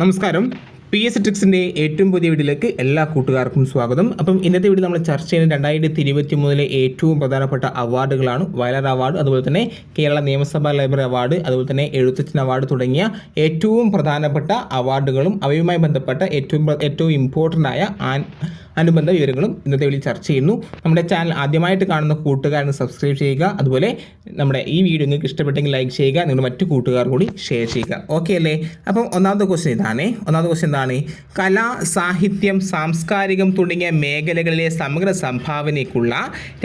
നമസ്കാരം. P S ട്രിക്സിന്റെ ഏറ്റവും പുതിയ വീഡിയോയിലേക്ക് എല്ലാ കൂട്ടുകാർക്കും സ്വാഗതം. അപ്പം ഇന്നത്തെ വീഡിയോ നമ്മൾ ചർച്ച ചെയ്യുന്ന രണ്ടായിരത്തി ഇരുപത്തി മൂന്നിലെ ഏറ്റവും പ്രധാനപ്പെട്ട അവാർഡുകളാണ്. വയലാർ അവാർഡ് അതുപോലെ തന്നെ കേരള നിയമസഭാ ലൈബ്രറി അവാർഡ് അതുപോലെ തന്നെ എഴുത്തച്ഛൻ അവാർഡ് തുടങ്ങിയ ഏറ്റവും പ്രധാനപ്പെട്ട അവാർഡുകളും അവയുമായി ബന്ധപ്പെട്ട ഏറ്റവും ഏറ്റവും ഇമ്പോർട്ടന്റ് ആയ അനുബന്ധ വിവരങ്ങളും ഇന്നത്തെ വീഡിയോയിൽ ചർച്ച ചെയ്യുന്നു. നമ്മുടെ ചാനൽ ആദ്യമായിട്ട് കാണുന്ന കൂട്ടുകാരന് സബ്സ്ക്രൈബ് ചെയ്യുക. അതുപോലെ നമ്മുടെ ഈ വീഡിയോ നിങ്ങൾക്ക് ഇഷ്ടപ്പെട്ടെങ്കിൽ ലൈക്ക് ചെയ്യുക. നിങ്ങൾ മറ്റു കൂട്ടുകാർ കൂടി ഷെയർ ചെയ്യുക. ഓക്കെ അല്ലേ? അപ്പം ഒന്നാമത്തെ ക്വസ്റ്റ്യൻ ഇതാണ്. ഒന്നാമത്തെ ക്വസ്റ്റ്യൻ എന്താണ് കല സാഹിത്യം സാംസ്കാരികം തുടങ്ങിയ മേഖലകളിലെ സമഗ്ര സംഭാവനയ്ക്കുള്ള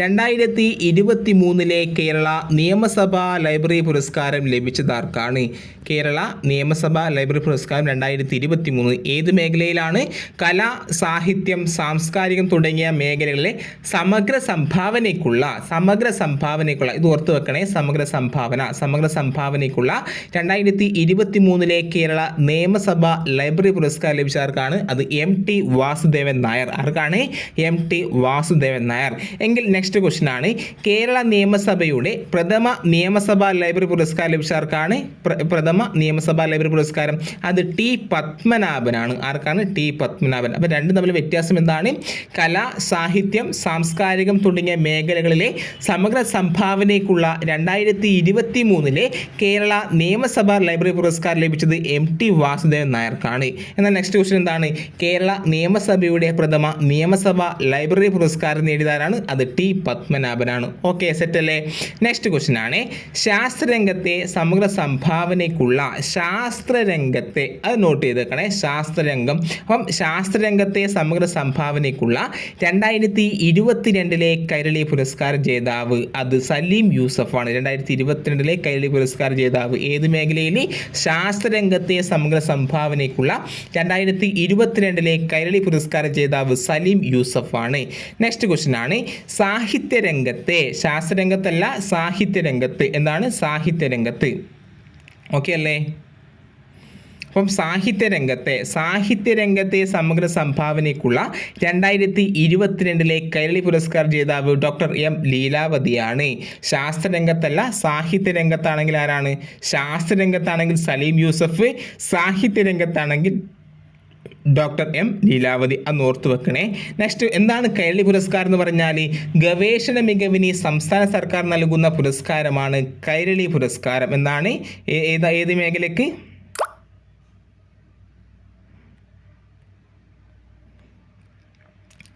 രണ്ടായിരത്തി ഇരുപത്തി മൂന്നിലെ കേരള നിയമസഭാ ലൈബ്രറി പുരസ്കാരം ലഭിച്ചതാർക്കാണ്? കേരള നിയമസഭാ ലൈബ്രറി പുരസ്കാരം രണ്ടായിരത്തി ഇരുപത്തി മൂന്ന് ഏത് മേഖലയിലാണ്? കല സാഹിത്യം സാംസ്കാരികം തുടങ്ങിയ മേഖലകളിലെ സമഗ്ര സംഭാവനയ്ക്കുള്ള സമഗ്ര സംഭാവനയ്ക്കുള്ള ഇത് ഓർത്ത് വെക്കണേ സമഗ്ര സംഭാവന സമഗ്ര സംഭാവനയ്ക്കുള്ള രണ്ടായിരത്തി ഇരുപത്തി മൂന്നിലെ കേരള നിയമസഭ ലൈബ്രറി പുരസ്കാരം ലഭിച്ചവർക്കാണ് അത് എം ടി വാസുദേവൻ നായർ. ആർക്കാണ്? M T Vasudevan Nair. എങ്കിൽ നെക്സ്റ്റ് ക്വസ്റ്റ്യൻ ആണ്. കേരള നിയമസഭയുടെ പ്രഥമ നിയമസഭാ ലൈബ്രറി പുരസ്കാരം ലഭിച്ചവർക്കാണ് പ്ര- പ്രഥമ നിയമസഭാ ലൈബ്രറി പുരസ്കാരം. അത് ടി പത്മനാഭനാണ്. ആർക്കാണ്? ടി പത്മനാഭൻ. അപ്പം രണ്ടും തമ്മിൽ വ്യത്യാസം എന്താണ്? കല സാഹിത്യം സാംസ്കാരികം തുടങ്ങിയ മേഖലകളിലെ സമഗ്ര സംഭാവനയ്ക്കുള്ള രണ്ടായിരത്തി ഇരുപത്തി മൂന്നിലെ കേരള നിയമസഭാ ലൈബ്രറി പുരസ്കാരം ലഭിച്ചത് എം ടി വാസുദേവൻ നായർക്കാണ്. എന്നാൽ നെക്സ്റ്റ് ക്വസ്റ്റ്യൻ എന്താണ്? കേരള നിയമസഭയുടെ പ്രഥമ നിയമസഭാ ലൈബ്രറി പുരസ്കാരം നേടിയതാരാണ്? അത് ടി പത്മനാഭനാണ്. ഓക്കെ സെറ്റ് അല്ലേ? നെക്സ്റ്റ് ക്വസ്റ്റ്യൻ ആണ്. ശാസ്ത്രരംഗത്തെ സമഗ്ര സംഭാവനയ്ക്കുള്ള ശാസ്ത്രരംഗത്തെ അത് നോട്ട് ചെയ്തേക്കണേ ശാസ്ത്രരംഗം. അപ്പം ശാസ്ത്രരംഗത്തെ സമഗ്ര സംഭാവനയ്ക്കുള്ള രണ്ടായിരത്തി ഇരുപത്തിരണ്ടിലെ കൈരളി പുരസ്കാര ജേതാവ് അത് സലീം യൂസഫാണ്. രണ്ടായിരത്തി ഇരുപത്തിരണ്ടിലെ കൈരളി പുരസ്കാര ജേതാവ് ഏത് മേഖലയിലെ? ശാസ്ത്രരംഗത്തെ സമഗ്ര സംഭാവനയ്ക്കുള്ള രണ്ടായിരത്തി ഇരുപത്തിരണ്ടിലെ കൈരളി പുരസ്കാര ജേതാവ് സലീം യൂസഫാണ്. നെക്സ്റ്റ് ക്വസ്റ്റ്യൻ ആണ്. സാഹിത്യരംഗത്തെ ശാസ്ത്രരംഗത്തല്ല സാഹിത്യരംഗത്ത്. എന്താണ്? സാഹിത്യരംഗത്ത്. ഓക്കെ അല്ലേ? അപ്പം സാഹിത്യരംഗത്തെ സാഹിത്യരംഗത്തെ സമഗ്ര സംഭാവനയ്ക്കുള്ള രണ്ടായിരത്തി ഇരുപത്തിരണ്ടിലെ കൈരളി പുരസ്കാർ ജേതാവ് ഡോക്ടർ എം ലീലാവതിയാണ്. ശാസ്ത്രരംഗത്തല്ല സാഹിത്യരംഗത്താണെങ്കിൽ ആരാണ്? ശാസ്ത്രരംഗത്താണെങ്കിൽ സലീം യൂസഫ് സാഹിത്യരംഗത്താണെങ്കിൽ ഡോക്ടർ എം ലീലാവതി. അന്ന് ഓർത്തു വെക്കണേ. നെക്സ്റ്റ് എന്താണ് കൈരളി പുരസ്കാരം എന്ന് പറഞ്ഞാൽ ഗവേഷണ മികവിന് സംസ്ഥാന സർക്കാർ നൽകുന്ന പുരസ്കാരമാണ് കൈരളി പുരസ്കാരം. എന്താണ്? ഏത് ഏതാ ഏത് മേഖലയ്ക്ക്?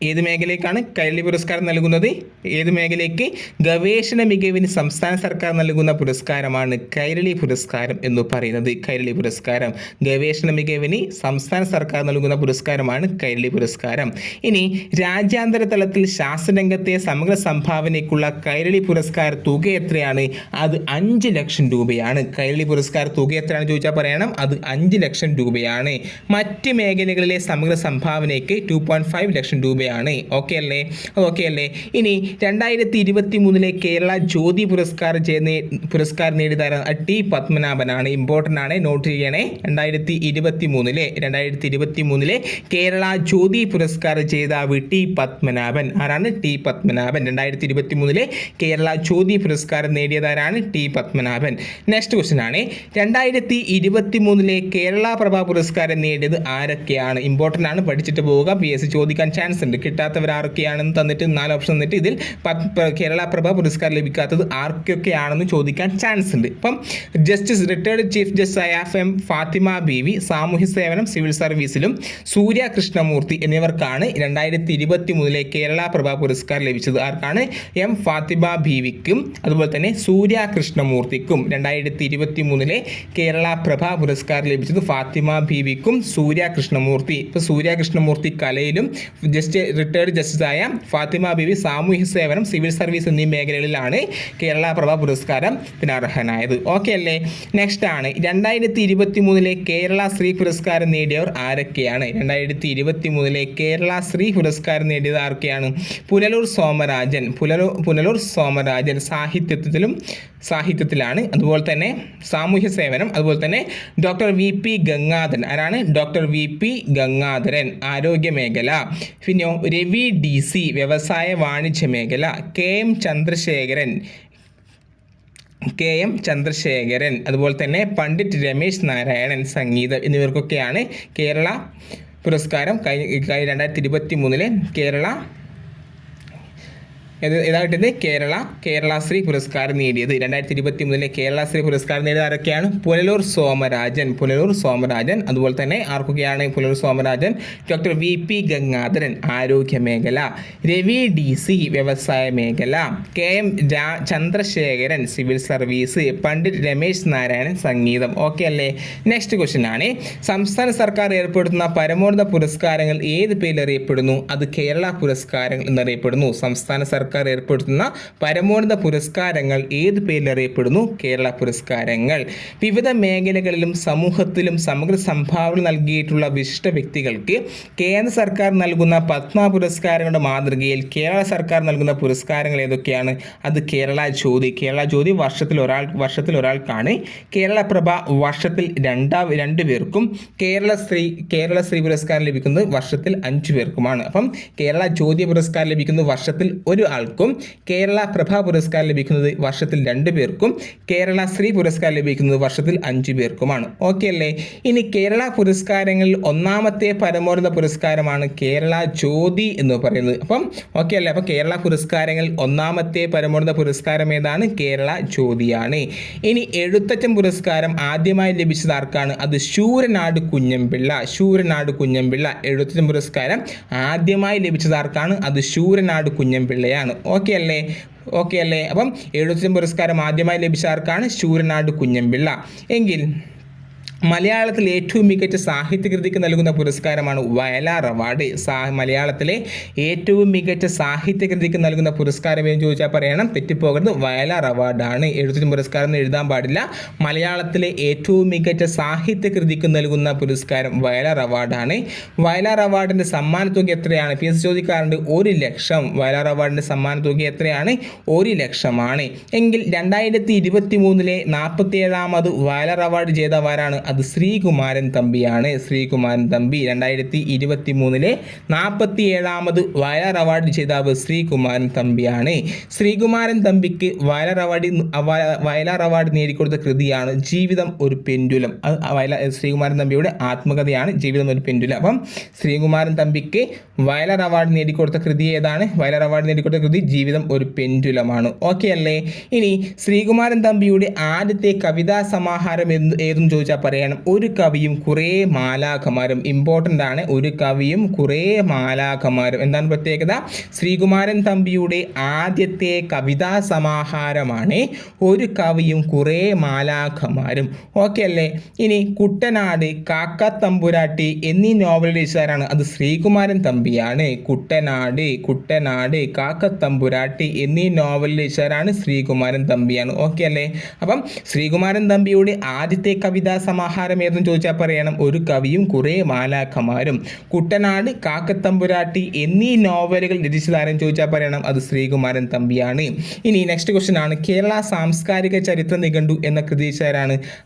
ഏത് മേഖലയ്ക്കാണ് കൈരളി പുരസ്കാരം നൽകുന്നത്? ഏത് മേഖലയ്ക്ക് ഗവേഷണ മികവിന് സംസ്ഥാന സർക്കാർ നൽകുന്ന പുരസ്കാരമാണ് കൈരളി പുരസ്കാരം എന്ന് പറയുന്നത്? കൈരളി പുരസ്കാരം ഗവേഷണ മികവിന് സംസ്ഥാന സർക്കാർ നൽകുന്ന പുരസ്കാരമാണ് കൈരളി പുരസ്കാരം. ഇനി രാജ്യാന്തര തലത്തിൽ ശാസ്ത്രരംഗത്തെ സമഗ്ര സംഭാവനയ്ക്കുള്ള കൈരളി പുരസ്കാര തുക എത്രയാണ്? അത് അഞ്ച് ലക്ഷം രൂപയാണ്. കൈരളി പുരസ്കാര തുക എത്രയാണെന്ന് ചോദിച്ചാൽ പറയണം. അത് അഞ്ച് ലക്ഷം രൂപയാണ്. മറ്റ് മേഖലകളിലെ സമഗ്ര സംഭാവനയ്ക്ക് ടു ലക്ഷം രൂപ രൂപയാണ് ഓക്കെ അല്ലേ? ഓക്കെ അല്ലേ? ഇനി രണ്ടായിരത്തി ഇരുപത്തി മൂന്നിലെ കേരള ജ്യോതി പുരസ്കാരം ചെയ്യുന്ന പുരസ്കാരം നേടിയതാര? ടി പത്മനാഭനാണ് ഇമ്പോർട്ടന്റ് ആണ്. നോട്ട് ചെയ്യണേ. രണ്ടായിരത്തി ഇരുപത്തി മൂന്നിലെ രണ്ടായിരത്തി ഇരുപത്തി മൂന്നിലെ കേരള ജ്യോതി പുരസ്കാര ജേതാവ് ടി പത്മനാഭൻ. ആരാണ്? ടി പത്മനാഭൻ. രണ്ടായിരത്തി ഇരുപത്തി മൂന്നിലെ കേരള ജ്യോതി പുരസ്കാരം നേടിയതാരാണ്? ടി പത്മനാഭൻ. നെക്സ്റ്റ് ക്വസ്റ്റ്യൻ ആണ്. രണ്ടായിരത്തി ഇരുപത്തി മൂന്നിലെ കേരള പ്രഭ പുരസ്കാരം നേടിയത് ആരൊക്കെയാണ്? ഇമ്പോർട്ടന്റ് ആണ്. പഠിച്ചിട്ട് പോവുക. പി എസ് ചോദിക്കാൻ ചാൻസ് ഉണ്ട്. കിട്ടാത്തവർ ആരൊക്കെയാണെന്ന് തന്നിട്ട് നാല് ഓപ്ഷൻ തന്നിട്ട് ഇതിൽ കേരള പ്രഭ പുരസ്കാരം ലഭിക്കാത്തത് ആർക്കൊക്കെയാണെന്ന് ചോദിക്കാൻ ചാൻസ് ഉണ്ട്. ഇപ്പം ജസ്റ്റിസ് റിട്ടയർഡ് ചീഫ് ജസ്റ്റിസ് ആയ എഫ് എം ഫാത്തിമ ബീവി സാമൂഹ്യ സേവനം സിവിൽ സർവീസിലും സൂര്യ കൃഷ്ണമൂർത്തി എന്നിവർക്കാണ് രണ്ടായിരത്തി ഇരുപത്തി മൂന്നിലെ കേരള പ്രഭ പുരസ്കാരം ലഭിച്ചത്. ആർക്കാണ്? എം ഫാത്തിമ ബീവിക്കും അതുപോലെ തന്നെ സൂര്യ കൃഷ്ണമൂർത്തിക്കും രണ്ടായിരത്തി ഇരുപത്തി മൂന്നിലെ കേരള പ്രഭ പുരസ്കാരം ലഭിച്ചത് ഫാത്തിമ ബീവിക്കും സൂര്യ കൃഷ്ണമൂർത്തി. ഇപ്പോൾ സൂര്യ കൃഷ്ണമൂർത്തി കലയിലും ജസ്റ്റ് റിട്ടയർഡ് ജസ്റ്റിസായ ഫാത്തിമ ബിവി സാമൂഹ്യ സേവനം സിവിൽ സർവീസ് എന്നീ മേഖലകളിലാണ് കേരള പ്രഭ പുരസ്കാരം പിന്നർഹനായത്. ഓക്കെ അല്ലേ? നെക്സ്റ്റ് ആണ്. രണ്ടായിരത്തി ഇരുപത്തി മൂന്നിലെ കേരള ശ്രീ പുരസ്കാരം നേടിയവർ ആരൊക്കെയാണ്? രണ്ടായിരത്തി ഇരുപത്തി മൂന്നിലെ കേരള ശ്രീ പുരസ്കാരം നേടിയത് ആരൊക്കെയാണ് പുനലൂർ സോമരാജൻ. പുനലൂർ പുനലൂർ സോമരാജൻ സാഹിത്യത്തിലും സാഹിത്യത്തിലാണ്. അതുപോലെ തന്നെ സാമൂഹ്യ സേവനം. അതുപോലെ തന്നെ ഡോക്ടർ വി പി ഗംഗാധരൻ. ആരാണ്? Doctor V P Gangadharan. ആരോഗ്യ മേഖല. പിന്നെയോ രവി ഡി സി വ്യവസായ വാണിജ്യ മേഖല K M Chandrasekharan K M Chandrasekharan അതുപോലെ തന്നെ പണ്ഡിറ്റ് രമേശ് നാരായണൻ സംഗീതം എന്നിവർക്കൊക്കെയാണ് കേരള പുരസ്കാരം കഴിഞ്ഞ രണ്ടായിരത്തി ഇരുപത്തി മൂന്നിലെ കേരള ഇതായിട്ടത് കേരള കേരളശ്രീ പുരസ്കാരം നേടിയത്. രണ്ടായിരത്തി ഇരുപത്തി മൂന്നിലെ കേരളശ്രീ പുരസ്കാരം നേടിയത് ആരൊക്കെയാണ്? പുനലൂർ സോമരാജൻ. പുനലൂർ സോമരാജൻ. അതുപോലെ തന്നെ ആർക്കൊക്കെയാണ് Punalur Somarajan? Doctor V P Gangadharan ആരോഗ്യ മേഖല. രവി ഡി സി വ്യവസായ മേഖല. കെ എം രാ ചന്ദ്രശേഖരൻ സിവിൽ സർവീസ്. പണ്ഡിറ്റ് രമേശ് നാരായണൻ സംഗീതം. ഓക്കെ അല്ലേ? നെക്സ്റ്റ് ക്വസ്റ്റ്യൻ ആണ്. സംസ്ഥാന സർക്കാർ ഏർപ്പെടുത്തുന്ന പരമോന്നത പുരസ്കാരങ്ങൾ ഏത് പേരിൽ അറിയപ്പെടുന്നു? അത് കേരള പുരസ്കാരങ്ങൾ എന്നറിയപ്പെടുന്നു. സംസ്ഥാന സർക്കാർ ഏർപ്പെടുത്തുന്ന പരമോന്നത പുരസ്കാരങ്ങൾ ഏത് പേരിൽ അറിയപ്പെടുന്നു? കേരള പുരസ്കാരങ്ങൾ. വിവിധ മേഖലകളിലും സമൂഹത്തിലും സമഗ്ര സംഭാവന നൽകിയിട്ടുള്ള വിശിഷ്ട വ്യക്തികൾക്ക് കേന്ദ്ര സർക്കാർ നൽകുന്ന പത്മ പുരസ്കാരങ്ങളുടെ മാതൃകയിൽ കേരള സർക്കാർ നൽകുന്ന പുരസ്കാരങ്ങൾ ഏതൊക്കെയാണ്? അത് കേരള ജ്യോതി കേരള ജ്യോതി വർഷത്തിൽ ഒരാൾ വർഷത്തിൽ ഒരാൾക്കാണ്. കേരള പ്രഭ വർഷത്തിൽ രണ്ടാ രണ്ടു പേർക്കും കേരള സ്ത്രീ കേരള സ്ത്രീ പുരസ്കാരം ലഭിക്കുന്നത് വർഷത്തിൽ അഞ്ചു പേർക്കുമാണ്. അപ്പം കേരള ജ്യോതി പുരസ്കാരം ലഭിക്കുന്നത് വർഷത്തിൽ ഒരു ആൾക്കും കേരള പ്രഭ പുരസ്കാരം ലഭിക്കുന്നത് വർഷത്തിൽ രണ്ട് പേർക്കും കേരള ശ്രീ പുരസ്കാരം ലഭിക്കുന്നത് വർഷത്തിൽ അഞ്ചു പേർക്കുമാണ്. ഓക്കെ അല്ലേ? ഇനി കേരള പുരസ്കാരങ്ങളിൽ ഒന്നാമത്തെ പരമോന്നത പുരസ്കാരമാണ് കേരള ജ്യോതി എന്ന് പറയുന്നത്. അപ്പം ഓക്കെ അല്ലേ? അപ്പം കേരള പുരസ്കാരങ്ങളിൽ ഒന്നാമത്തെ പരമോന്നത പുരസ്കാരം ഏതാണ്? കേരള ജ്യോതിയാണ്. ഇനി എഴുത്തച്ഛൻ പുരസ്കാരം ആദ്യമായി ലഭിച്ചത് ആർക്കാണ്? അത് ശൂരനാട് കുഞ്ഞമ്പിള്ള. ശൂരനാട് കുഞ്ഞമ്പിള്ള എഴുത്തച്ഛൻ പുരസ്കാരം ആദ്യമായി ലഭിച്ചത് ആർക്കാണ്? അത് ശൂരനാട് കുഞ്ഞമ്പിള്ളയാണ്. ഓക്കെ അല്ലേ? ഓക്കെ അല്ലേ? അപ്പം എഴുപത്തി പുരസ്കാരം ആദ്യമായി ലഭിച്ച ആർക്കാണ്? ശൂരനാട് കുഞ്ഞമ്പിള്ള. എങ്കിൽ മലയാളത്തിൽ ഏറ്റവും മികച്ച സാഹിത്യകൃതിക്ക് നൽകുന്ന പുരസ്കാരമാണ് വയലാർ അവാർഡ്. സാ മലയാളത്തിലെ ഏറ്റവും മികച്ച സാഹിത്യകൃതിക്ക് നൽകുന്ന പുരസ്കാരം എന്ന് ചോദിച്ചാൽ പറയണം. തെറ്റിപ്പോകരുത്. വയലാർ അവാർഡാണ്. എഴുത്തിന് പുരസ്കാരം എഴുതാൻ പാടില്ല. മലയാളത്തിലെ ഏറ്റവും മികച്ച സാഹിത്യകൃതിക്ക് നൽകുന്ന പുരസ്കാരം വയലാർ അവാർഡാണ്. വയലാർ അവാർഡിന്റെ സമ്മാന തുക എത്രയാണ്? പി. എസ്. ചോദിക്കാറുണ്ട്. ഒരു ലക്ഷം. വയലാർ അവാർഡിന്റെ സമ്മാന തുക എത്രയാണ്? ഒരു ലക്ഷമാണ്. എങ്കിൽ രണ്ടായിരത്തി ഇരുപത്തി മൂന്നിലെ നാൽപ്പത്തി ഏഴാമത് വയലാർ അവാർഡ് ജേതാവാരാണ് അത് ശ്രീകുമാരൻ തമ്പിയാണ്. ശ്രീകുമാരൻ തമ്പി രണ്ടായിരത്തി ഇരുപത്തി മൂന്നിലെ നാൽപ്പത്തി ഏഴാമത് വയലാർ അവാർഡ് ജേതാവ് ശ്രീകുമാരൻ തമ്പിയാണ്. ശ്രീകുമാരൻ തമ്പിക്ക് വയലാർ അവാർഡ് അവ- വയലാർ അവാർഡ് നേടിക്കൊടുത്ത കൃതിയാണ് ജീവിതം ഒരു പെൻഡുലം. അത് വയലാർ ശ്രീകുമാരൻ തമ്പിയുടെ ആത്മകഥയാണ് ജീവിതം ഒരു പെൻഡുലം. അപ്പം ശ്രീകുമാരൻ തമ്പിക്ക് വയലാർ അവാർഡ് നേടിക്കൊടുത്ത കൃതി ഏതാണ്? വയലാർ അവാർഡ് നേടിക്കൊടുത്ത കൃതി ജീവിതം ഒരു പെൻഡുലമാണ്. ഓക്കെ അല്ലേ? ഇനി ശ്രീകുമാരൻ തമ്പിയുടെ ആദ്യത്തെ കവിതാ സമാഹാരം എന്ന് ഏതെന്ന് ചോദിച്ചാൽ പറയണം ഒരു കവിയും കുറേ മാലാഖമാരും ഇമ്പോർട്ടന്റ് ആണ്. ഒരു കവിയും കുറേ മാലാഖമാരും. എന്താണ് പ്രത്യേകത? ശ്രീകുമാരൻ തമ്പിയുടെ ആദ്യത്തെ കവിതാ സമാഹാരമാണ് ഒരു കവിയും കുറേ മാലാഖമാരും. ഓക്കെ അല്ലേ? ഇനി കുട്ടനാട് കാക്കത്തമ്പുരാട്ടി എന്നീ രചിച്ചാരാണ് അത് ശ്രീകുമാരൻ തമ്പിയാണ്. കുട്ടനാട് കുട്ടനാട് കാക്കത്തമ്പുരാട്ടി എന്നീ രചിച്ചാരാണ് ശ്രീകുമാരൻ തമ്പിയാണ്. ഓക്കെ അല്ലേ? അപ്പം ശ്രീകുമാരൻ തമ്പിയുടെ ആദ്യത്തെ കവിതാ സമാഹാരം ഏതെന്ന് ചോദിച്ചാൽ പറയണം. ഒരു കവിയും കുറേ മാലാഖമാരും. കുട്ടനാട് കാക്കത്തമ്പുരാട്ടി എന്നീ നോവലുകൾ രചിച്ചതാരെന്ന് ചോദിച്ചാൽ പറയണം. അത് ശ്രീകുമാരൻ തമ്പിയാണ്. ഇനി നെക്സ്റ്റ് ക്വസ്റ്റ്യൻ ആണ്. കേരള സാംസ്കാരിക ചരിത്ര നിഘണ്ടു എന്ന കൃതി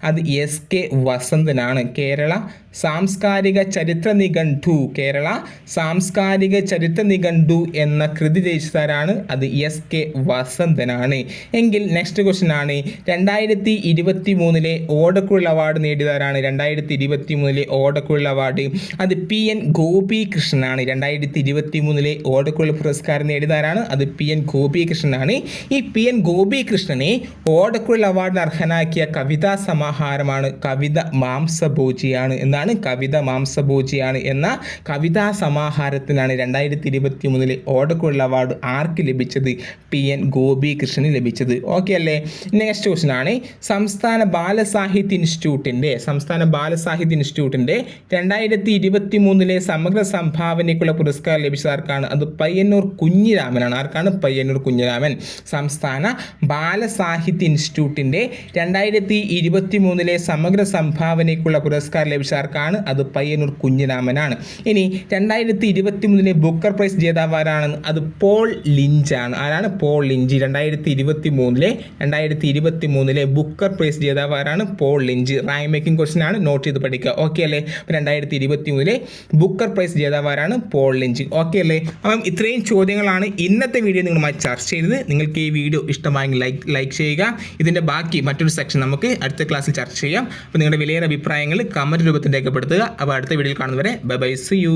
അത് എസ് കെ വസന്തനാണ്. കേരള സാംസ്കാരിക ചരിത്ര നിഘണ്ടു. കേരള സാംസ്കാരിക ചരിത്ര നിഘണ്ടു എന്ന കൃതി രചിച്ചതാരാണ് അത് എസ് കെ വസന്തനാണ്. എങ്കിൽ നെക്സ്റ്റ് ക്വസ്റ്റ്യൻ ആണ്. രണ്ടായിരത്തി ഇരുപത്തി മൂന്നിലെ ഓടക്കുഴൽ അവാർഡ് നേടിയതാരാണ് രണ്ടായിരത്തി ഇരുപത്തി മൂന്നിലെ ഓടക്കുഴൽ അവാർഡ്. അത് പി എൻ ഗോപികൃഷ്ണനാണ്. രണ്ടായിരത്തി ഇരുപത്തി മൂന്നിലെ ഓടക്കുഴൽ പുരസ്കാരം നേടിയതാരാണ്? അത് പി എൻ ഗോപികൃഷ്ണനാണ്. ഈ പി എൻ ഗോപികൃഷ്ണനെ ഓടക്കുഴൽ അവാർഡിന് അർഹനാക്കിയ കവിതാ സമാഹാരമാണ് കവിത മാംസഭോജിയാണ് എന്നാണ് കവിത മാംസഭോജിയാണ് എന്ന കവിതാ സമാഹാരത്തിനാണ് രണ്ടായിരത്തി ഇരുപത്തി മൂന്നിലെ ഓടക്കുഴൽ അവാർഡ് ആർക്ക് ലഭിച്ചത്? പി എൻ ഗോപികൃഷ്ണന് ലഭിച്ചത്. ഓക്കെ അല്ലേ? നെക്സ്റ്റ് ക്വസ്റ്റൻ ആണ്. സംസ്ഥാന ബാലസാഹിത്യ ഇൻസ്റ്റിറ്റ്യൂട്ടിന്റെ സംസ്ഥാന ബാലസാഹിത്യ ഇൻസ്റ്റിറ്റ്യൂട്ടിന്റെ രണ്ടായിരത്തി ഇരുപത്തി മൂന്നിലെ സമഗ്ര സംഭാവനയ്ക്കുള്ള പുരസ്കാരം ലഭിച്ചത് ആർക്കാണ്? അത് പയ്യന്നൂർ കുഞ്ഞിരാമനാണ്. ആർക്കാണ് പയ്യന്നൂർ കുഞ്ഞിരാമൻ? സംസ്ഥാന ബാലസാഹിത്യ ഇൻസ്റ്റിറ്റ്യൂട്ടിന്റെ രണ്ടായിരത്തി ഇരുപത്തി മൂന്നിലെ സമഗ്ര സംഭാവനയ്ക്കുള്ള പുരസ്കാരം ലഭിച്ച ആർക്കാണ്? അത് പയ്യന്നൂർ കുഞ്ഞിരാമനാണ്. ഇനി രണ്ടായിരത്തി ഇരുപത്തി മൂന്നിലെ ബുക്കർ പ്രൈസ് ജേതാവ് ആരാണ്? അത് പോൾ ലിഞ്ചാണ്. ആരാണ് പോൾ ലിഞ്ച്? രണ്ടായിരത്തി ഇരുപത്തി മൂന്നിലെ രണ്ടായിരത്തി ഇരുപത്തി മൂന്നിലെ ബുക്കർ പ്രൈസ് ജേതാവ് ആരാണ്? Paul Lynch. Rank making question ആണ്. നോട്ട് ചെയ്ത് പഠിക്കുക. ഓക്കെ അല്ലേ? അപ്പോൾ രണ്ടായിരത്തി ഇരുപത്തി മൂന്നിലെ ബുക്കർ പ്രൈസ് ജേതാവാരാണ് പോൾ ലിഞ്ച്. ഓക്കെ അല്ലേ? അപ്പം ഇത്രയും ചോദ്യങ്ങളാണ് ഇന്നത്തെ വീഡിയോ നിങ്ങളുമായി ചർച്ച ചെയ്തത്. നിങ്ങൾക്ക് ഈ വീഡിയോ ഇഷ്ടമായെങ്കിൽ ലൈക്ക് ലൈക്ക് ചെയ്യുക. ഇതിന്റെ ബാക്കി മറ്റൊരു സെക്ഷൻ നമുക്ക് അടുത്ത ക്ലാസ്സിൽ ചർച്ച ചെയ്യാം. അപ്പോൾ നിങ്ങളുടെ വിലയേറെ അഭിപ്രായങ്ങൾ കമന്റ് രൂപത്തിൽ രേഖപ്പെടുത്തുക. അപ്പോൾ അടുത്ത വീഡിയോയിൽ കാണുന്നവരെ ബൈ ബൈ സി യു